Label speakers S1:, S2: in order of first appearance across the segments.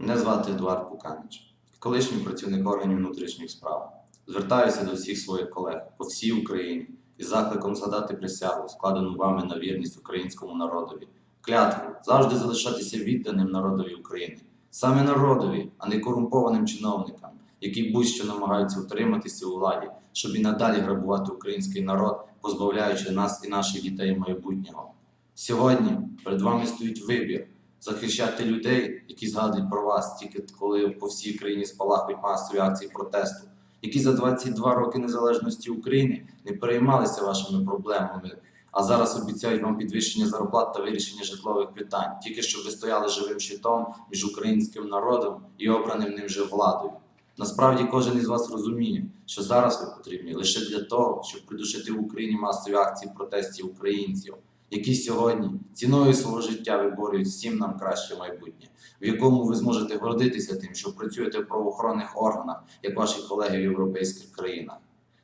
S1: Мене звати Едуард Куканич, колишній працівник органів внутрішніх справ. Звертаюся до всіх своїх колег по всій Україні із закликом згадати присягу, складену вами на вірність українському народові, клятву завжди залишатися відданим народові України, саме народові, а не корумпованим чиновникам, які будь-що намагаються утриматися у владі, щоб і надалі грабувати український народ, позбавляючи нас і наших дітей майбутнього. Сьогодні перед вами стоїть вибір захищати людей, які згадують про вас тільки коли по всій країні спалахують масові акції протесту, які за 22 роки незалежності України не переймалися вашими проблемами, а зараз обіцяють вам підвищення зарплат та вирішення житлових питань, тільки щоб ви стояли живим щитом між українським народом і обраним ним же владою. Насправді кожен із вас розуміє, що зараз ви потрібні лише для того, щоб придушити в Україні масові акції протестів українців, які сьогодні ціною свого життя виборюють всім нам краще майбутнє, в якому ви зможете гордитися тим, що працюєте в правоохоронних органах, як ваші колеги в європейських країнах.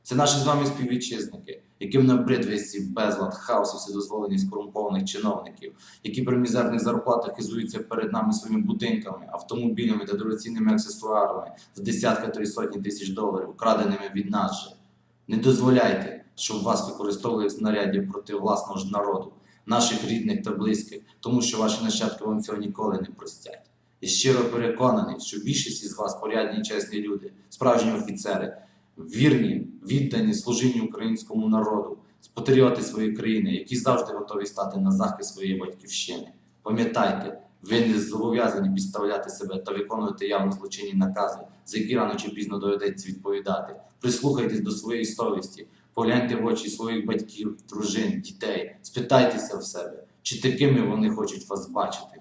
S1: Це наші з вами співвітчизники, яким набрид весь безлад, хаос і вседозволеність корумпованих чиновників, які при мізерних зарплатах хизуються перед нами своїми будинками, автомобілями та дорогоцінними аксесуарами за десятки та сотні тисяч доларів, вкраденими від нас же. Не дозволяйте, щоб вас використовували знаряддя проти власного ж народу, наших рідних та близьких, тому що ваші нащадки вам цього ніколи не простять. І щиро переконаний, що більшість із вас порядні і чесні люди, справжні офіцери, вірні, віддані служінню українському народу, патріоти своєї країни, які завжди готові стати на захист своєї батьківщини. Пам'ятайте, ви не зобов'язані підставляти себе та виконувати явно злочинні накази, за які рано чи пізно доведеться відповідати. Прислухайтесь до своєї совісті, погляньте в очі своїх батьків, дружин, дітей, спитайтеся в себе, чи такими вони хочуть вас бачити.